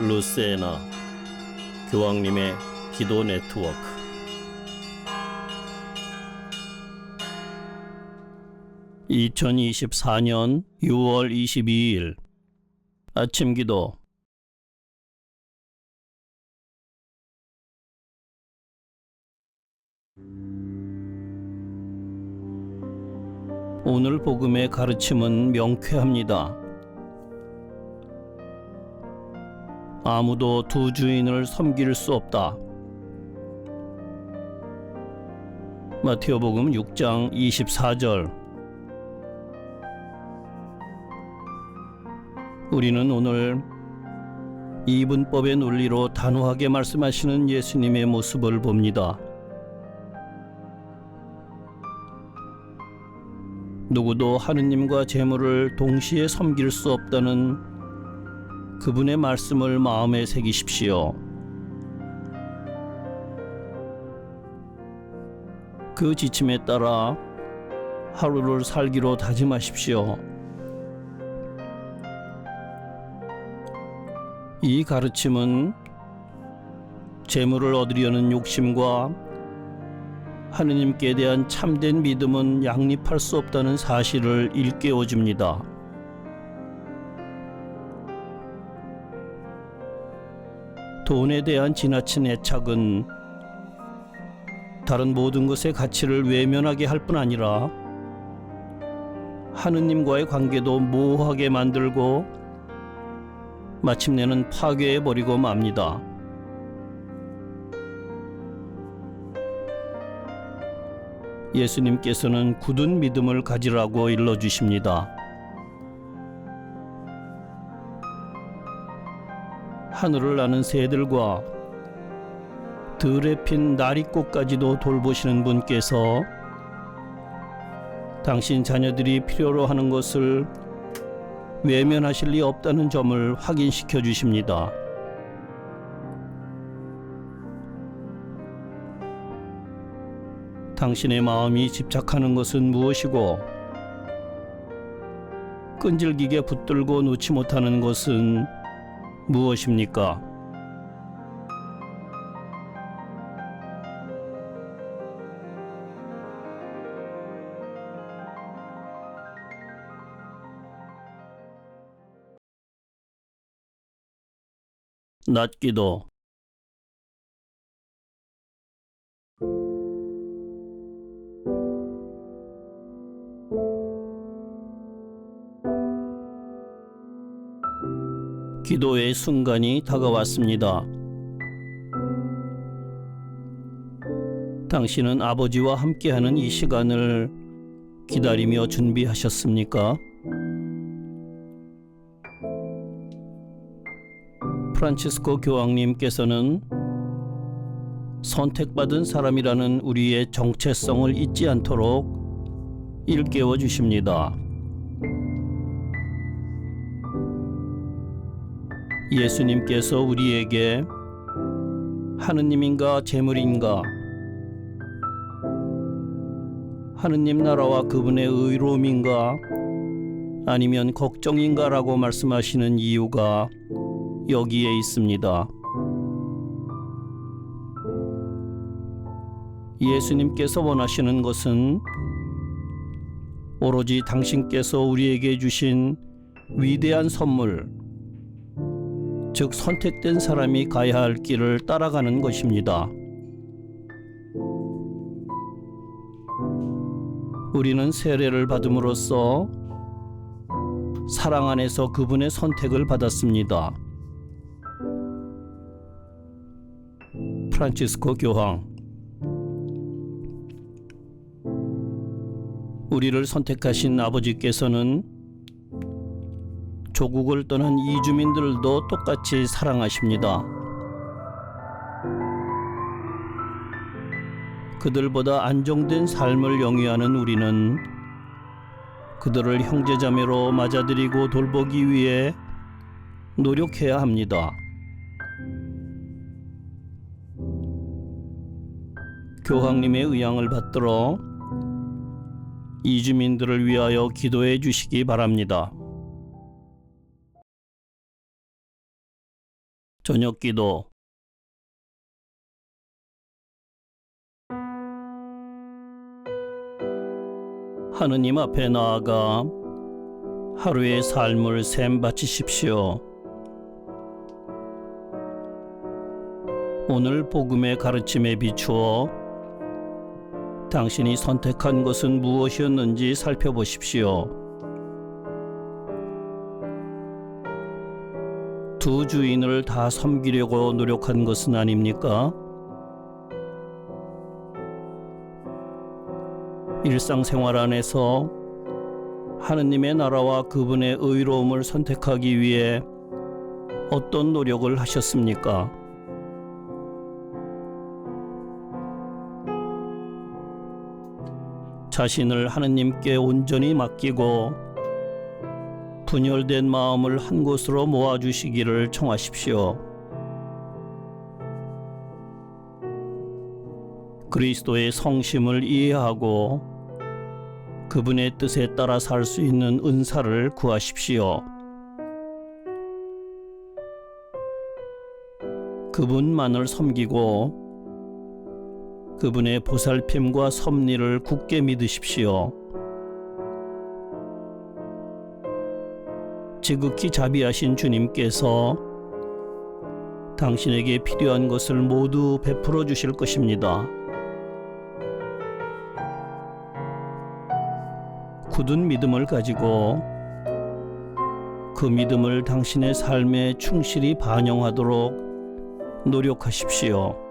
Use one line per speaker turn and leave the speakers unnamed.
루세나 교황님의 기도 네트워크 (2024년 6월 22일) 아침 기도 오늘 복음의 가르침은 명쾌합니다. 아무도 두 주인을 섬길 수 없다. 마테오복음 6장 24절 우리는 오늘 이분법의 논리로 단호하게 말씀하시는 예수님의 모습을 봅니다. 누구도 하느님과 재물을 동시에 섬길 수 없다는 그분의 말씀을 마음에 새기십시오. 그 지침에 따라 하루를 살기로 다짐하십시오. 이 가르침은 재물을 얻으려는 욕심과 하느님께 대한 참된 믿음은 양립할 수 없다는 사실을 일깨워 줍니다. 돈에 대한 지나친 애착은 다른 모든 것의 가치를 외면하게 할 뿐 아니라 하느님과의 관계도 모호하게 만들고 마침내는 파괴해 버리고 맙니다. 예수님께서는 굳은 믿음을 가지라고 일러 주십니다. 하늘을 나는 새들과 들에 핀 나리꽃까지도 돌보시는 분께서 당신 자녀들이 필요로 하는 것을 외면하실 리 없다는 점을 확인시켜 주십니다. 당신의 마음이 집착하는 것은 무엇이고 끈질기게 붙들고 놓지 못하는 것은 무엇입니까? 낮기도 기도의 순간이 다가왔습니다. 당신은 아버지와 함께하는 이 시간을 기다리며 준비하셨습니까? 프란치스코 교황님께서는 선택받은 사람이라는 우리의 정체성을 잊지 않도록 일깨워 주십니다. 예수님께서 우리에게 하느님인가 재물인가 하느님 나라와 그분의 의로움인가 아니면 걱정인가라고 말씀하시는 이유가 여기에 있습니다. 예수님께서 원하시는 것은 오로지 당신께서 우리에게 주신 위대한 선물, 즉 선택된 사람이 가야 할 길을 따라가는 것입니다. 우리는 세례를 받음으로써 사랑 안에서 그분의 선택을 받았습니다. 프란치스코 교황 우리를 선택하신 아버지께서는 조국을 떠난 이주민들도 똑같이 사랑하십니다. 그들보다 안정된 삶을 영위하는 우리는 그들을 형제자매로 맞아들이고 돌보기 위해 노력해야 합니다. 교황님의 의향을 받들어 이주민들을 위하여 기도해 주시기 바랍니다. 저녁 기도 하느님 앞에 나아가 하루의 삶을 샘 바치십시오. 오늘 복음의 가르침에 비추어 당신이 선택한 것은 무엇이었는지 살펴보십시오. 두 주인을 다 섬기려고 노력한 것은 아닙니까? 일상생활 안에서 하느님의 나라와 그분의 의로움을 선택하기 위해 어떤 노력을 하셨습니까? 자신을 하느님께 온전히 맡기고 분열된 마음을 한 곳으로 모아주시기를 청하십시오. 그리스도의 성심을 이해하고 그분의 뜻에 따라 살 수 있는 은사를 구하십시오. 그분만을 섬기고 그분의 보살핌과 섭리를 굳게 믿으십시오. 지극히 자비하신 주님께서 당신에게 필요한 것을 모두 베풀어 주실 것입니다. 굳은 믿음을 가지고 그 믿음을 당신의 삶에 충실히 반영하도록 노력하십시오.